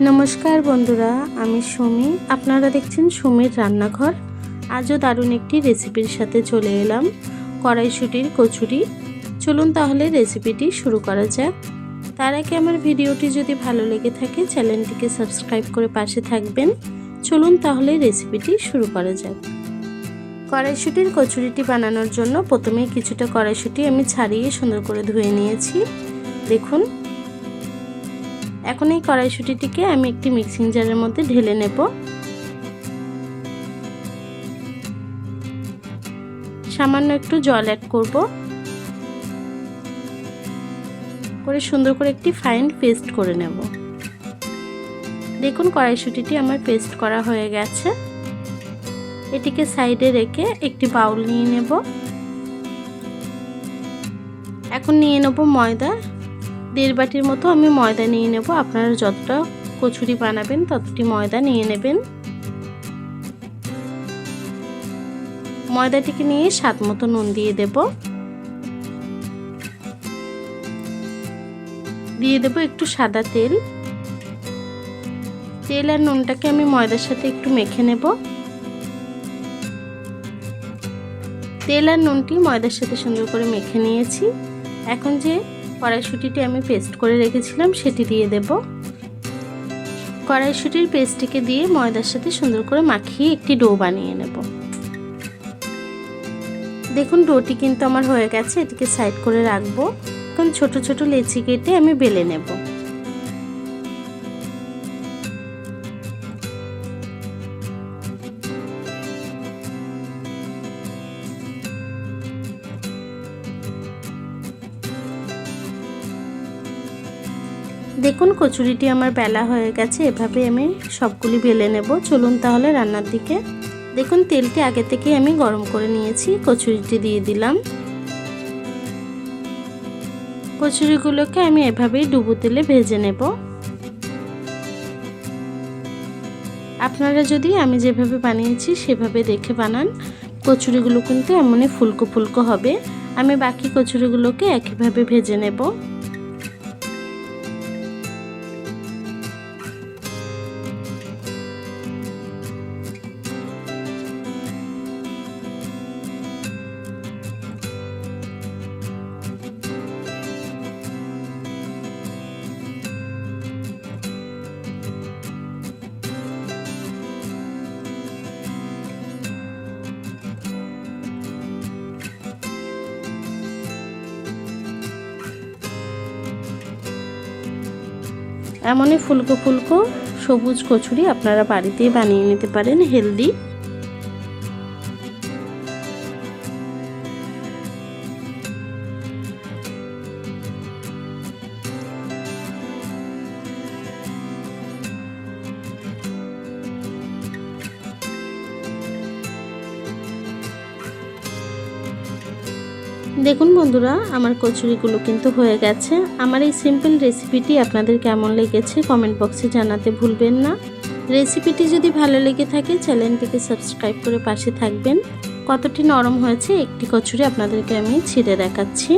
নমস্কার বন্ধুরা, আমি সুমি। আপনারা দেখছেন সুমির রান্নাঘর। আজও দারুণ একটি রেসিপির সাথে চলে এলাম, কড়াইশুটির কচুরি। চলুন তাহলে রেসিপিটি শুরু করা যাক। তার আগে আমার ভিডিওটি যদি ভালো লেগে থাকে, চ্যানেলটিকে সাবস্ক্রাইব করে পাশে থাকবেন। চলুন তাহলে রেসিপিটি শুরু করা যাক। কড়াইশুটির কচুরিটি বানানোর জন্য প্রথমে কিছুটা কড়াইশুটি আমি ছাড়িয়ে সুন্দর করে ধুয়ে নিয়েছি। দেখুন এখন এই কড়াইশুটিটিকে আমি একটি মিক্সিং জারের মধ্যে ঢেলে নেব। সামান্য একটু জল অ্যাড করব। করে সুন্দর করে একটি ফাইন পেস্ট করে নেব। দেখুন কড়াইশুটিটি আমার পেস্ট করা হয়ে গেছে। এটিকে সাইডে রেখে একটি বাউল নিয়ে নেব। এখন নিয়ে নেব ময়দা। দেড় বাটির মতো আমি ময়দা নিয়ে নেব। আপনারা যতটা কচুরি বানাবেন, ততটি ময়দা নিয়ে নেবেন। ময়দাটিকে নিয়ে স্বাদ মতো নুন দিয়ে দেব। দিয়ে দেব একটু সাদা তেল। তেল আর নুনটাকে আমি ময়দার সাথে একটু মেখে নেব। তেল আর নুনটি ময়দার সাথে সুন্দর করে মেখে নিয়েছি। এখন যে কড়াইশুটিটি আমি পেস্ট করে রেখেছিলাম, সেটি দিয়ে দেব। কড়াইশুটির পেস্টটিকে দিয়ে ময়দার সাথে সুন্দর করে মাখিয়ে একটি ডো বানিয়ে নেব। দেখুন, ডোটি কিন্তু আমার হয়ে গেছে, এটিকে সাইড করে রাখব। এখন ছোট ছোট লেচি কেটে আমি বেলে নেব। দেখুন, কচুরিটি আমার বেলা হয়ে গেছে এভাবে আমি সবগুলি বেলে নেব। চলুন তাহলে রান্নার দিকে। দেখুন, তেলটি আগে থেকে আমি গরম করে নিয়েছি, কচুরিটি দিয়ে দিলাম। কচুরিগুলোকে আমি এভাবেই ডুবো তেলে ভেজে নেব। আপনারা যদি, আমি যেভাবে বানিয়েছি, সেভাবে দেখে বানান। কচুরিগুলো কিন্তু এমনই ফুলকো ফুলকো হবে। আমি বাকি কচুরিগুলোকে একইভাবে ভেজে নেব। এমনই ফুলকো ফুলকো সবুজ কচুরি আপনারা বাড়িতেই বানিয়ে নিতে পারেন হেলদি দেখুন বন্ধুরা, আমার কচুরিগুলো কিন্তু হয়ে গেছে। আমার এই সিম্পল রেসিপিটি আপনাদের কেমন লেগেছে কমেন্ট বক্সে জানাতে ভুলবেন না। রেসিপিটি যদি ভালো লেগে থাকে চ্যানেলটিকে সাবস্ক্রাইব করে পাশে থাকবেন। কতটি নরম হয়েছে, একটি কচুরি আপনাদেরকে আমি ছিঁড়ে দেখাচ্ছি।